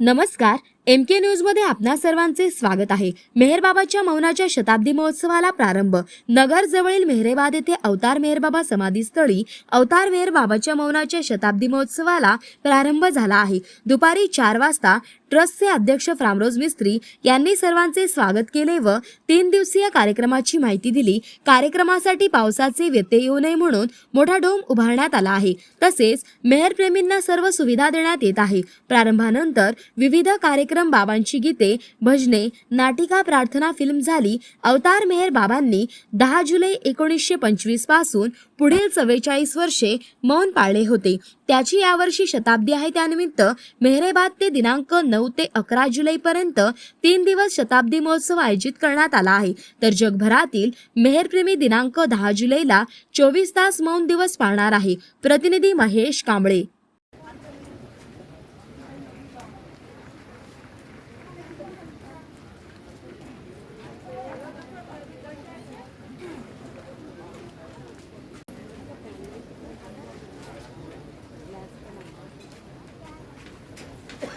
नमस्कार एम के न्यूजमध्ये आपणा सर्वांचे स्वागत आहे. मेहरबाबाच्या मौनाच्या शताब्दी महोत्सवाला प्रारंभ. नगर जवळील मेहरेबाद येथे अवतार मेहरबाबा समाधीस्थळी अवतार मेहरबाबाच्या मौनाच्या शताब्दी महोत्सवाला प्रारंभ झाला आहे. दुपारी चार वाजता ट्रस्टचे अध्यक्ष फ्रामरोज मिस्त्री यांनी सर्वांचे स्वागत केले व तीन दिवसीय कार्यक्रमाची माहिती दिली. कार्यक्रमासाठी पावसाचे व्यत्यय येऊ नये म्हणून मोठा डोम उभारण्यात आला आहे. तसेच मेहरप्रेमींना सर्व सुविधा देण्यात येत आहे. प्रारंभानंतर विविध कार्यक्रम बाबांची गीते भजने नाटिका प्रार्थना फिल्म झाली अवतार मेहर बाबांनी दहा जुलै एकोणीसशे पंचवीसपासून पुढील चव्वेचाळीस वर्षे मौन पाळले होते. त्याची यावर्षी शताब्दी आहे त्यानिमित्त मेहरेबाद ते दिनांक नऊ ते अकरा जुलैपर्यंत तीन दिवस शताब्दी महोत्सव आयोजित करण्यात आला आहे. तर जगभरातील मेहरप्रेमी दिनांक दहा जुलैला चोवीस तास मौन दिवस पाळणार आहे. प्रतिनिधी महेश कांबळे.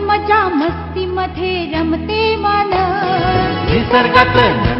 मजा मस्ती मध्ये रमते मन निसर्गात